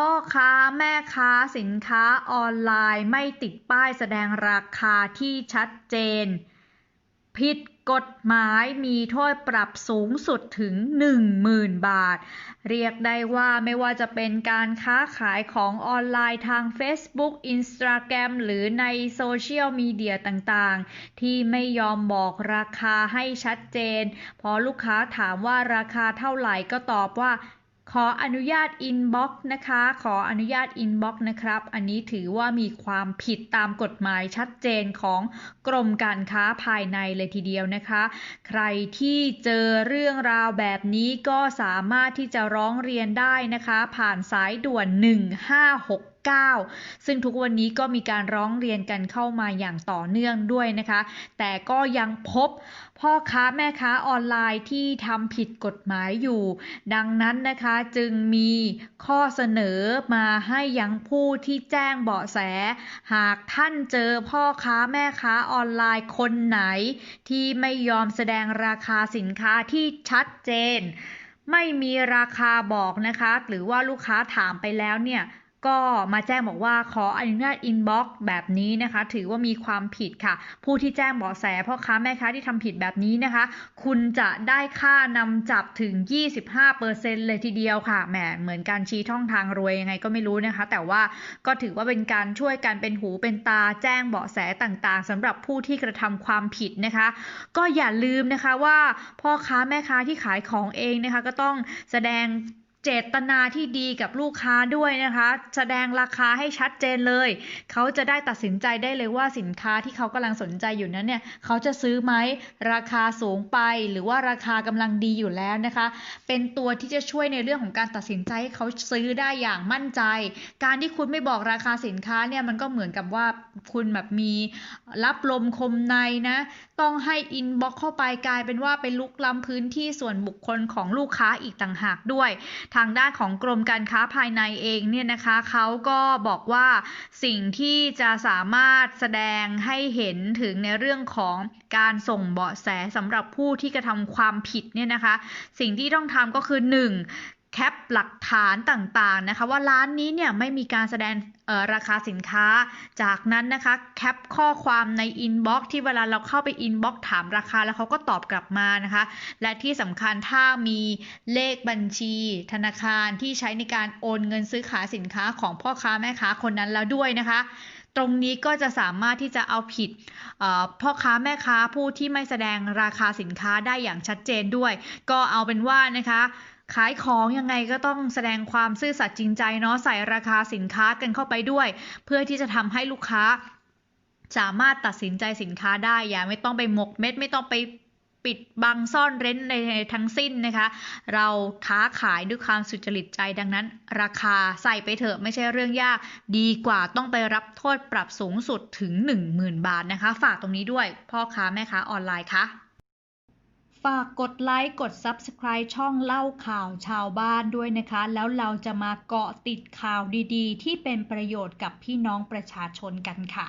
พ่อค้าแม่ค้าสินค้าออนไลน์ไม่ติดป้ายแสดงราคาที่ชัดเจน ผิดกฎหมายมีโทษปรับสูงสุดถึง 10,000 บาท เรียกได้ว่าไม่ว่าจะเป็นการค้าขายของออนไลน์ทาง Facebook Instagram หรือในโซเชียลมีเดียต่างๆ ที่ไม่ยอมบอกราคาให้ชัดเจน พอลูกค้าถามว่าราคาเท่าไหร่ก็ตอบว่า ขออนุญาตอินบ็อกซ์นะคะ ขออนุญาตอินบ็อกซ์นะครับ อันนี้ถือว่ามีความผิดตามกฎหมายชัดเจนของกรมการค้าภายในเลยทีเดียวนะคะ ใครที่เจอเรื่องราวแบบนี้ก็สามารถที่จะร้องเรียนได้นะคะ ผ่านสายด่วน 1569 ซึ่งทุกวันนี้ก็มีการร้องเรียนกันเข้ามาอย่างต่อเนื่องด้วยนะคะ แต่ก็ยังพบพ่อค้าแม่ค้าออนไลน์ที่ทำผิดกฎหมายอยู่ ดังนั้นนะคะจึงมีข้อเสนอมาให้ยังผู้ที่แจ้งเบาะแส หากท่านเจอพ่อค้าแม่ค้าออนไลน์คนไหน ที่ไม่ยอมแสดงราคาสินค้าที่ชัดเจน ไม่มีราคาบอกนะคะ หรือว่าลูกค้าถามไปแล้วเนี่ย ก็มาแจ้งบอกว่าขออนุญาตอินบ็อกซ์แบบนี้นะคะ ถือว่ามีความผิดค่ะ ผู้ที่แจ้งเบาะแสพ่อค้าแม่ค้าที่ทำผิดแบบนี้นะคะ คุณจะได้ค่านำจับถึง 25%เลยทีเดียวค่ะแหมเหมือนการชี้ช่องทางรวยยังไงก็ไม่รู้นะคะ แต่ว่าก็ถือว่าเป็นการช่วยกันเป็นหูเป็นตาแจ้งเบาะแสต่างๆสำหรับผู้ที่กระทำความผิดนะคะ ก็อย่าลืมนะคะว่าพ่อค้าแม่ค้าที่ขายของเองนะคะ ก็ต้องแสดง เจตนาที่ดีกับลูกค้าด้วยนะคะ แสดงราคาให้ชัดเจนเลย เขาจะได้ตัดสินใจได้เลยว่าสินค้าที่เขากำลังสนใจอยู่นั้นเนี่ยเขาจะซื้อไหมราคาสูงไปหรือว่าราคากำลังดีอยู่แล้วนะคะ เป็นตัวที่จะช่วยในเรื่องของการตัดสินใจให้เขาซื้อได้อย่างมั่นใจ การที่คุณไม่บอกราคาสินค้าเนี่ยมันก็เหมือนกับว่าคุณแบบมีรับลมคมในนะ ต้องให้อินบ็อกเข้าไปกลายเป็นว่าไปลุกล้ำพื้นที่ส่วนบุคคลของลูกค้าอีกต่างหากด้วยทางด้านของกรมการค้าภายในเองเนี่ยนะคะเขาก็บอกว่าสิ่งที่จะสามารถแสดงให้เห็นถึงในเรื่องของการส่งเบาะแสสำหรับผู้ที่กระทำความผิดเนี่ยนะคะ สิ่งที่ต้องทำก็คือ 1. แคปหลักฐานต่างๆนะคะว่าร้านนี้เนี่ยไม่มีการแสดงราคาสินค้า จากนั้นนะคะแคปข้อความในอินบ็อกซ์ที่เวลาเราเข้าไปอินบ็อกซ์ถามราคาแล้วเขาก็ตอบกลับมานะคะ และที่สำคัญถ้ามีเลขบัญชี ธนาคารที่ใช้ในการโอนเงินซื้อขายสินค้าของพ่อค้าแม่ค้าคนนั้นแล้วด้วยนะคะตรงนี้ก็จะสามารถที่จะเอาผิดพ่อค้าแม่ค้าผู้ที่ไม่แสดงราคาสินค้าได้อย่างชัดเจนด้วย ก็เอาเป็นว่านะคะ ขายของยังไงก็ต้องแสดงความซื่อสัตย์จริงใจเนาะใส่ราคาสินค้ากันเข้าไปด้วย เพื่อที่จะทำให้ลูกค้า สามารถตัดสินใจสินค้าได้อย่าไม่ต้องไปหมกเม็ดไม่ต้องไปปิดบังซ่อนเร้นในทั้งสิ้นนะคะ เราค้าขายด้วยความสุจริตใจดังนั้น ราคาใส่ไปเถอะไม่ใช่เรื่องยาก ดีกว่าต้องไปรับโทษปรับสูงสุดถึง 10,000 บาทนะคะ ฝากตรงนี้ด้วยพ่อค้าแม่ค้าออนไลน์ค่ะ ฝากกดไลค์กด Subscribe ช่องเล่าข่าวชาวบ้านด้วยนะคะ แล้วเราจะมาเกาะติดข่าวดีๆ ที่เป็นประโยชน์กับพี่น้องประชาชนกันค่ะ